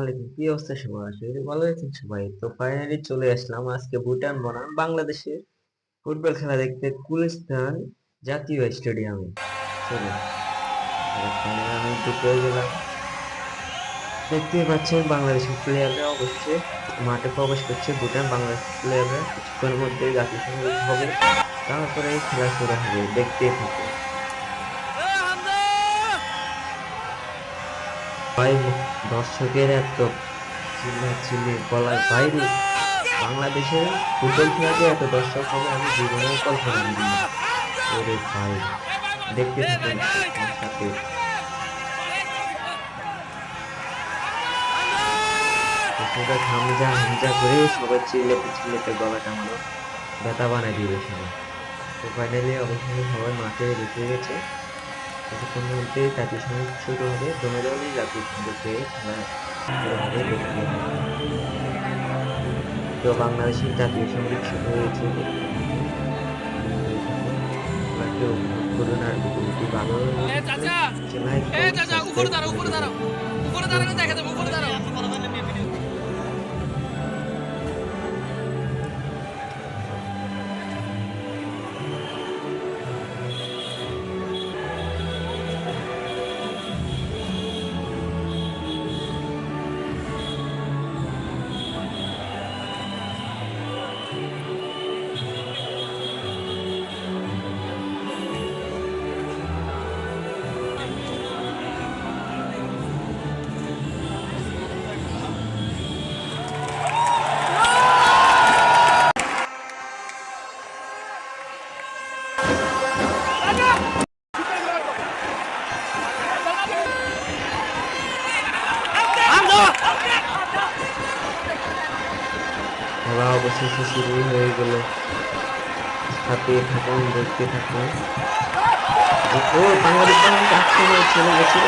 আলাইকুম কি অবস্থা আছেন সবাই। তো ফাইনালি চলে আসলাম আজকে ভুটান বনাম বাংলাদেশের। ফুটবল খেলা দেখতে গুলিস্তান জাতীয় স্টেডিয়ামে। চলো আমি গেলাম। দেখতেই পাচ্ছেন বাংলাদেশের প্লেয়াররা অবশ্যই মাঠে প্রবেশ করছে ভুটান বাংলাদেশ প্লেয়াররা কিছুক্ষণের মধ্যে জাতীয় হবে। তারপরে খেলা শুরু হবে, দেখতেই! ভাই, দর্শকের এত চিল্লা চিল্লি বলার বাইরে বাংলাদেশের ফুটবল খেলাতে এত দর্শক হবে আমি জীবনেও কল্পনা ওরে ভাই, দেখতে থাকুন সাথে হামজা হামজা করে সবাই চিল্লেতে চিল্লেতে গলা টাঙানো ব্যথা বানাই দিবে সবাই তো ফাইনালি অবশ্যই সবাই মাঠে রেখে গেছে। কিছুক্ষণের মধ্যে জাতীয় সংগীত শুরু হবে জমে জমে জাতীয় সঙ্গীতে খেলা। তো বাংলাদেশের জাতীয় সংগীত শুরু হয়েছে। খেলাকে উপভোগ করুন আর ভিডিওটি ভালো উপরে দাঁড়াও উপরে দাঁড়াও। উপরে দাঁড়ানো দেখা খেলা অবশেষে শুরু হয়ে গেল। সাথে থাকুন, দেখতে থাকুন। ও বাংলাদেশ বাঙালি চলে গেছিল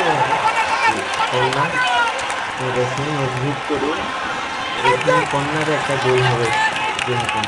কন্যা দেখুন অদ্ভুত করুন এখানে কন্যার একটা গোল হবে। দেখুন